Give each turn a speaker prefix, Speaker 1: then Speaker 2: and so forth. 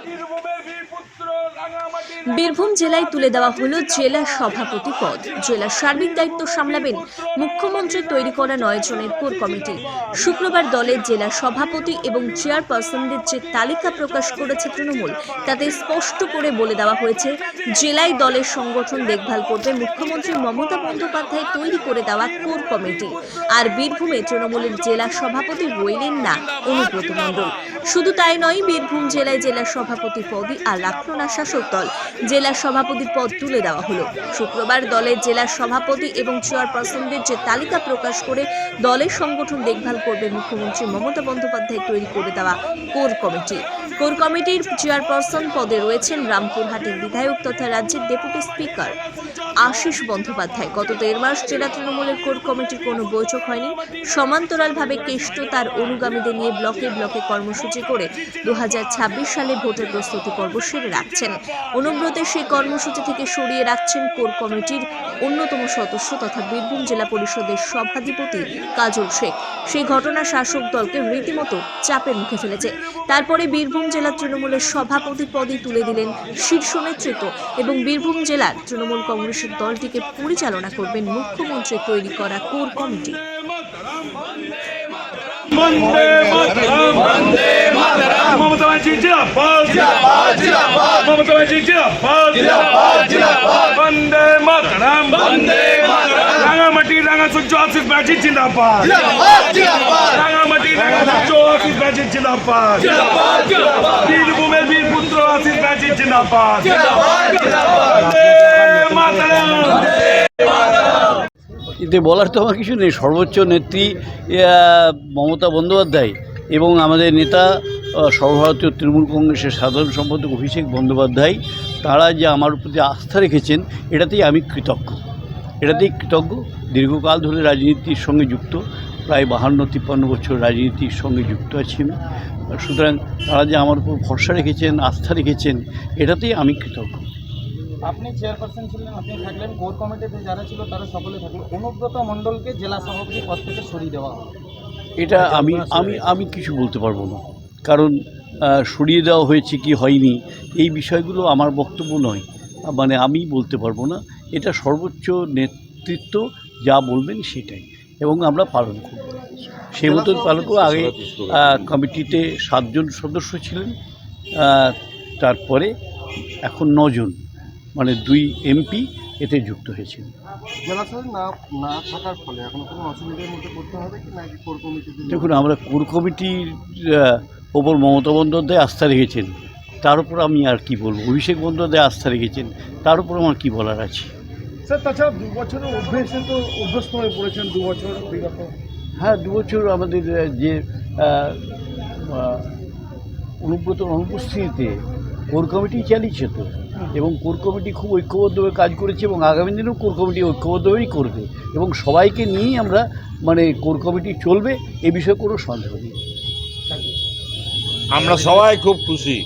Speaker 1: Aqui no Bombeiro Birbhum জেলায় তুলে দেওয়া হলো জেলা সভাপতি পদ। জেলার সার্বিক দায়িত্ব সামলাবেন মুখ্যমন্ত্রী তৈরি করা নয় জনের কোর কমিটি। শুক্রবার দলের জেলা সভাপতি এবং চেয়ারপারসনদের যে তালিকা প্রকাশ করেছে তৃণমূল, তাতে স্পষ্ট করে বলে দেওয়া হয়েছে, জেলায় দলের সংগঠন দেখভাল করবে, মুখ্যমন্ত্রী মমতা বন্দ্যোপাধ্যায় তৈরি করে দেওয়া কোর কমিটি। আর বীরভূমে তৃণমূলের জেলা সভাপতি রইলেন না অনুব্রত মণ্ডল। শুধু তাই নয়, বীরভূম জেলায় জেলা সভাপতি পদই আর রাখল না শাসক দল। জেলা সভাপতির পদ তুলে দেওয়া হলো। শুক্রবার দলের জেলা সভাপতি এবং চেয়ারপারসনদের যে তালিকা প্রকাশ করে দলের সংগঠন দেখভাল করবে মুখ্যমন্ত্রী মমতা বন্দ্যোপাধ্যায় তৈরি করে দেওয়া কোর কমিটি। কোর কমিটির চেয়ারপারসন পদে রয়েছেন রামপুরহাটের বিধায়ক তথা রাজ্যের ডেপুটি স্পিকার আশিস বন্দ্যোপাধ্যায়। গত দেড় মাস জেলা তৃণমূলের কোর কমিটির কোনো বৈঠক হয়নি। সমান্তরালভাবে কেষ্ট তার অনুগামীদের নিয়ে ব্লকে ব্লকে কর্মসূচি করে দু হাজার ছাব্বিশ সালে ভোটের প্রস্তুতি পর্ব সেরে রাখছেন। অনুব্রতের সেই কর্মসূচি থেকে সরিয়ে রাখছেন কোর কমিটির অন্যতম সদস্য তথা বীরভূম জেলা পরিষদের সভাধিপতি কাজল শেখ। সেই ঘটনা শাসক দলকে রীতিমতো চাপের মুখে ফেলেছে। তারপরে বীরভূম জেলা তৃণমূলের সভাপতি পদে তুলে দিলেন শীর্ষ নেতৃত্ব এবং বীরভূম জেলার তৃণমূল কংগ্রেসের দলটিকে পরিচালনা করবেন মুখ্যমন্ত্রী তৈরি করা কোর কমিটি
Speaker 2: বন্দে মাতরম বন্দে মাতরম মমতা ব্যানার্জি জিন্দাবাদ জিন্দাবাদ জিন্দাবাদ জিন্দাবাদ জিন্দাবাদ বন্দে মাতরম বন্দে মাতরম রাঙামাটি রাঙা সূর্য আশিস ব্যানার্জি জিন্দাবাদ জিন্দাবাদ জিন্দাবাদ রাঙামাটি রাঙা সূর্য আশিস ব্যানার্জি জিন্দাবাদ জিন্দাবাদ জিন্দাবাদ বীরভূমের বীরপুত্র আশিস ব্যানার্জি জিন্দাবাদ জিন্দাবাদ জিন্দাবাদ মাতরম
Speaker 3: এতে বলার তো আমার কিছু নেই। সর্বোচ্চ নেত্রী মমতা বন্দ্যোপাধ্যায় এবং আমাদের নেতা সর্বভারতীয় তৃণমূল কংগ্রেসের সাধারণ সম্পাদক অভিষেক বন্দ্যোপাধ্যায় তারা যে আমার প্রতি আস্থা রেখেছেন এটাতেই আমি কৃতজ্ঞ। এটাতেই কৃতজ্ঞ। দীর্ঘকাল ধরে রাজনীতির সঙ্গে যুক্ত প্রায় বাহান্ন তিপ্পান্ন বছর রাজনীতির সঙ্গে যুক্ত আছি আমি। সুতরাং তারা যে আমার উপর ভরসা রেখেছেন আস্থা রেখেছেন এটাতেই আমি কৃতজ্ঞ।
Speaker 4: আপনি চেয়ারপারসন ছিলেন আপনি থাকলেন কোর কমিটিতে যারা ছিল তারা সকলে থাকল অনুব্রত মণ্ডলকে জেলা সভাপতি পদ থেকে সরিয়ে দেওয়া
Speaker 3: এটা আমি আমি আমি কিছু বলতে পারব না। কারণ সরিয়ে দেওয়া হয়েছে কি হয়নি এই বিষয়গুলো আমার বক্তব্য নয়। মানে আমি বলতে পারব না। এটা সর্বোচ্চ নেতৃত্ব যা বলবেন সেটাই। এবং আমরা পালন করব। সেই মতন পালন করব আগে কমিটিতে সাতজন সদস্য ছিলেন। তারপরে এখন নজন। মানে দুই এমপি এতে যুক্ত হয়েছেন।
Speaker 5: জেলা না না থাকার ফলে এখন কোনো অসুবিধার মধ্যে পড়তে হবে কি নাকি কোর কমিটিতে
Speaker 3: দেখুন আমরা কোর কমিটির ওপর মমতা বন্দ্যোপাধ্যায় আস্থা রেখেছেন। তার উপর আমি আর কি বলব? অভিষেক বন্দ্যোপাধ্যায় আস্থা রেখেছেন। তার উপর আমার কি বলার আছে?
Speaker 5: স্যার তাছাড়া দু বছরের অভ্যেসে তো অভ্যস্ত হয়ে পড়েছেন দু বছর বিগত।
Speaker 3: হ্যাঁ দু বছর আমাদের যে অনুব্রত অনুপস্থিতিতে কোর কমিটি চালিয়েছে তো। এবং কোর কমিটি খুব ঐক্যবদ্ধভাবে কাজ করেছে এবং আগামী দিনেও কোর কমিটি ঐক্যবদ্ধভাবেই করবে এবং সবাইকে নিয়েই আমরা মানে কোর কমিটি চলবে, এ বিষয়ে কোনো সন্দেহ নেই।
Speaker 6: আমরা সবাই খুব খুশি।